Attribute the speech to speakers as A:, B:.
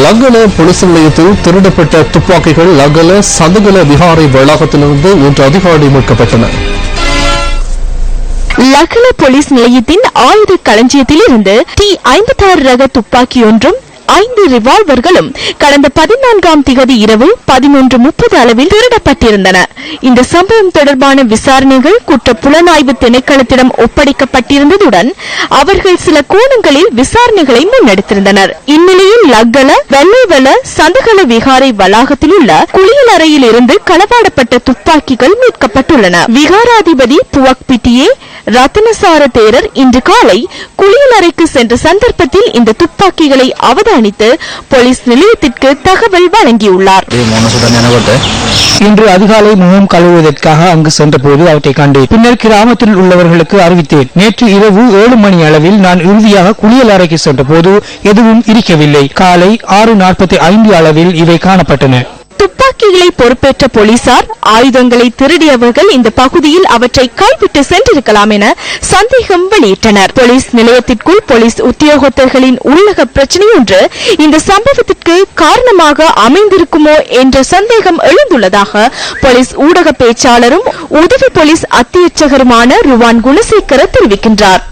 A: லங்கல police நிலையத்தில் திருடப்பட்ட துப்பாக்கிகள் லங்கல சதுகல விகாரை வளாகத்திலிருந்து இன்று அதிகாலை மீட்கப்பட்டன.
B: லக்கல போலீஸ் நிலையத்தின் ஆயுத களஞ்சியத்தில் இருந்து டி ஐம்பத்தாறு ரக துப்பாக்கி ஒன்றும் ஐந்து ரிவால்வர்களும் கடந்த பதினான்காம் திகதி இரவு பதினொன்று முப்பது அளவில் திருடப்பட்டிருந்தன. இந்த சம்பவம் தொடர்பான விசாரணைகள் குற்ற புலனாய்வு திணைக்களத்திடம் ஒப்படைக்கப்பட்டிருந்ததுடன் அவர்கள் சில கோணங்களில் விசாரணைகளை முன்னெடுத்திருந்தனர். இந்நிலையில் லக்கல வெள்ளைவல சந்தகல விகாரை வளாகத்தில் உள்ள குளியல் அறையில் இருந்து களவாடப்பட்ட துப்பாக்கிகள் மீட்கப்பட்டுள்ளன. விகாராதிபதி புவக் பிட்டியே ரத்னசார தேரர் இன்று காலை குளியலறைக்கு சென்ற சந்தர்ப்பத்தில் இந்த துப்பாக்கிகளை அவதானித்து போலீஸ் நிலையத்திற்கு தகவல் வழங்கியுள்ளார்.
C: இன்று அதிகாலை முகம் கழுவுவதற்காக அங்கு சென்றபோது அவற்றை கண்டேன். பின்னர் கிராமத்தில் உள்ளவர்களுக்கு அறிவித்தேன். நேற்று இரவு ஏழு மணி அளவில் நான் இறுதியாக குளியல் அறைக்கு சென்றபோது எதுவும் இருக்கவில்லை காலை ஆறு நாற்பத்தி ஐந்து அளவில் இவை காணப்பட்டன.
B: பகுதிகளை பொறுப்பேற்ற போலீசார் ஆயுதங்களை திருடியவர்கள் இந்த பகுதியில் அவற்றை கைவிட்டு சென்றிருக்கலாம் என சந்தேகம் வெளியிட்டனர். போலீஸ் நிலையத்திற்குள் போலீஸ் உத்தியோகத்தர்களின் உள்ளக பிரச்சனை ஒன்று இந்த சம்பவத்திற்கு காரணமாக அமைந்திருக்குமோ என்ற சந்தேகம் எழுந்துள்ளதாக போலீஸ் ஊடக பேச்சாளரும் உதவி போலீஸ் அத்தியட்சகருமான ருவான் குணசேகர தெரிவிக்கின்றார்.